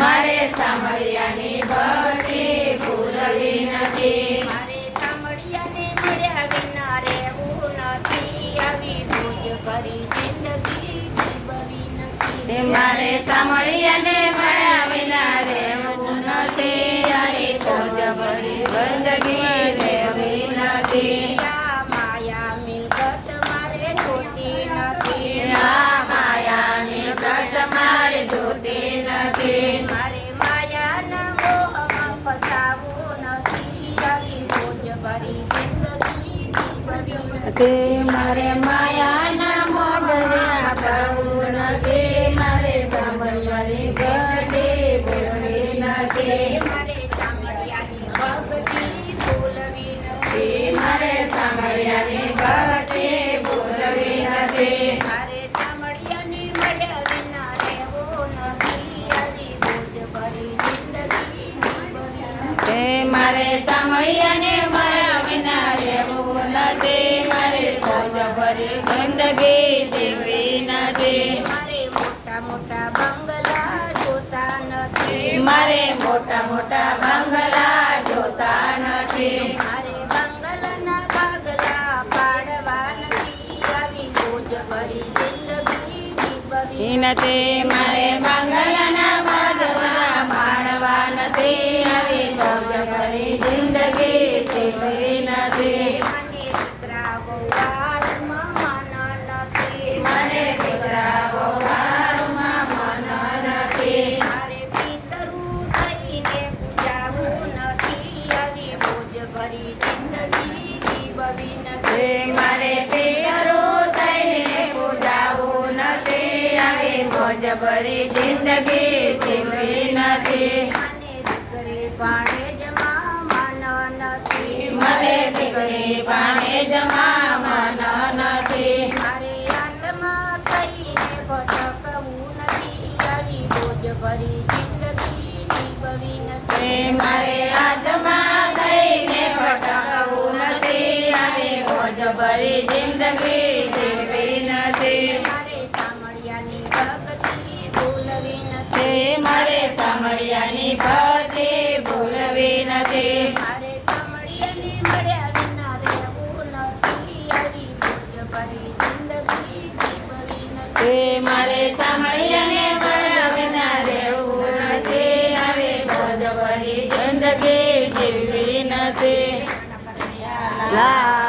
મારે સાંભળ્યાની ભક્તિ ભૂલવી નથી મારે સાંભળ્યાને મળ્યા વિના રહેવું નથી. આવી ભૂજ કરી જિંદગી જીવવી નથી. મારે સામળિયાને તે મારે માયાના મોજના કરવું નથી. મારે સાંભળવાની ઘટી બોલવી નથી. મારે સાંભળ્યાની ભક્તિ ભૂલવી નથી. મારે સાંભળ્યાની દેવી નથી મારે મોટા મોટા બંગલા જોતા નથી. મારે મોટા મોટા બંગલા જોતા નથી. મારે બંગલાના ભાગલા પાડવા નથી આવી. મોજ ભરી જિંદગી નથી મારે બંગલાના ભાગલા પાડવા નથી ભરી જિંદગી જીવી નથી. મને દીકરી પાણે જમા મન નથી. મને દીકરી પાણે જમા મન નથી. મારે આત્મા થઈને ભટકવું નથી. આવી ભોજ ભરી જિંદગી જીવવી નથી. મારે આત્મા થઈને ભટકવું નથી. આવી મોજ ભરી મોજ જીવી નથી. લા